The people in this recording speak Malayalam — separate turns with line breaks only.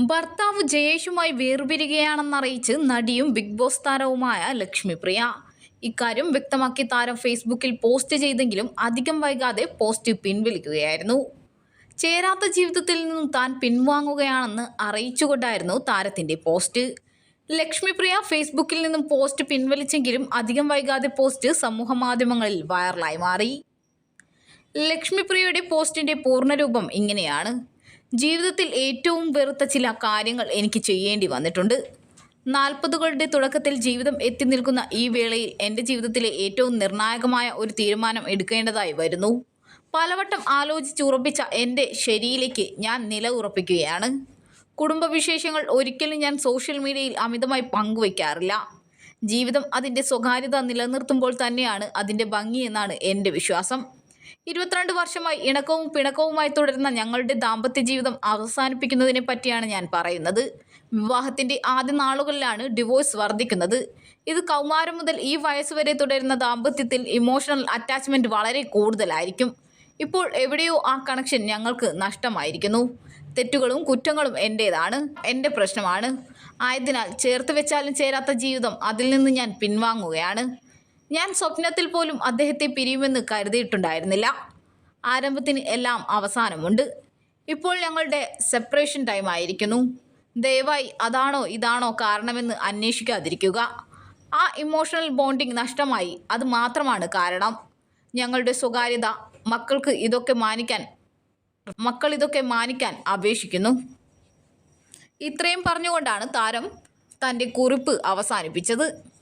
ഭർത്താവ് ജയേഷുമായി വേർപിരികയാണെന്നറിയിച്ച് നടിയും ബിഗ് ബോസ് താരവുമായ ലക്ഷ്മിപ്രിയ. ഇക്കാര്യം വ്യക്തമാക്കി താരം ഫേസ്ബുക്കിൽ പോസ്റ്റ് ചെയ്തെങ്കിലും അധികം വൈകാതെ പോസ്റ്റ് പിൻവലിക്കുകയായിരുന്നു. ചേരാത്ത ജീവിതത്തിൽ നിന്നും താൻ പിൻവാങ്ങുകയാണെന്ന് അറിയിച്ചുകൊണ്ടായിരുന്നു താരത്തിന്റെ പോസ്റ്റ്. ലക്ഷ്മിപ്രിയ ഫേസ്ബുക്കിൽ നിന്നും പോസ്റ്റ് പിൻവലിച്ചെങ്കിലും അധികം വൈകാതെ പോസ്റ്റ് സമൂഹമാധ്യമങ്ങളിൽ വൈറലായി മാറി. ലക്ഷ്മിപ്രിയയുടെ പോസ്റ്റിന്റെ പൂർണരൂപം ഇങ്ങനെയാണ്. ജീവിതത്തിൽ ഏറ്റവും വെറുത്ത ചില കാര്യങ്ങൾ എനിക്ക് ചെയ്യേണ്ടി വന്നിട്ടുണ്ട്. നാൽപ്പതുകളുടെ തുടക്കത്തിൽ ജീവിതം എത്തി നിൽക്കുന്ന ഈ വേളയിൽ എന്റെ ജീവിതത്തിലെ ഏറ്റവും നിർണായകമായ ഒരു തീരുമാനം എടുക്കേണ്ടതായി വരുന്നു. പലവട്ടം ആലോചിച്ചുറപ്പിച്ച എന്റെ ശരിയിലേക്ക് ഞാൻ നില ഉറപ്പിക്കുകയാണ്. കുടുംബവിശേഷങ്ങൾ ഒരിക്കലും ഞാൻ സോഷ്യൽ മീഡിയയിൽ അമിതമായി പങ്കുവയ്ക്കാറില്ല ജീവിതം അതിന്റെ സ്വകാര്യത നിലനിർത്തുമ്പോൾ തന്നെയാണ് അതിന്റെ ഭംഗി എന്നാണ് എന്റെ വിശ്വാസം. ഇരുപത്തിരണ്ട് വർഷമായി ഇണക്കവും പിണക്കവുമായി തുടരുന്ന ഞങ്ങളുടെ ദാമ്പത്യ ജീവിതം അവസാനിപ്പിക്കുന്നതിനെ പറ്റിയാണ് ഞാൻ പറയുന്നത്. വിവാഹത്തിന്റെ ആദ്യ നാളുകളിലാണ് ഡിവോഴ്സ് വർദ്ധിക്കുന്നത്. ഇത് കൗമാരം മുതൽ ഈ വയസ്സ് വരെ തുടരുന്ന ദാമ്പത്യത്തിൽ ഇമോഷണൽ അറ്റാച്ച്മെന്റ് വളരെ കൂടുതലായിരിക്കും. ഇപ്പോൾ എവിടെയോ ആ കണക്ഷൻ ഞങ്ങൾക്ക് നഷ്ടമായിരിക്കുന്നു. തെറ്റുകളും കുറ്റങ്ങളും എന്റേതാണ് എന്റെ പ്രശ്നമാണ്. ആയതിനാൽ ചേർത്ത് വെച്ചാലും ചേരാത്ത ജീവിതം അതിൽ നിന്ന് ഞാൻ പിൻവാങ്ങുകയാണ്. ഞാൻ സ്വപ്നത്തിൽ പോലും അദ്ദേഹത്തെ പിരിയുമെന്ന് കരുതിയിട്ടുണ്ടായിരുന്നില്ല. ആരംഭത്തിന് എല്ലാം അവസാനമുണ്ട്. ഇപ്പോൾ ഞങ്ങളുടെ സെപ്പറേഷൻ ടൈം ആയിരിക്കുന്നു. ദയവായി അതാണോ ഇതാണോ കാരണമെന്ന് അന്വേഷിക്കാതിരിക്കുക. ആ ഇമോഷണൽ ബോണ്ടിങ് നഷ്ടമായി. അത് മാത്രമാണ് കാരണം. ഞങ്ങളുടെ സ്വകാര്യത മക്കൾക്ക് ഇതൊക്കെ മാനിക്കാൻ മക്കൾ ഇതൊക്കെ മാനിക്കാൻ അപേക്ഷിക്കുന്നു. ഇത്രയും പറഞ്ഞുകൊണ്ടാണ് താരം തന്റെ കുറിപ്പ് അവസാനിപ്പിച്ചത്.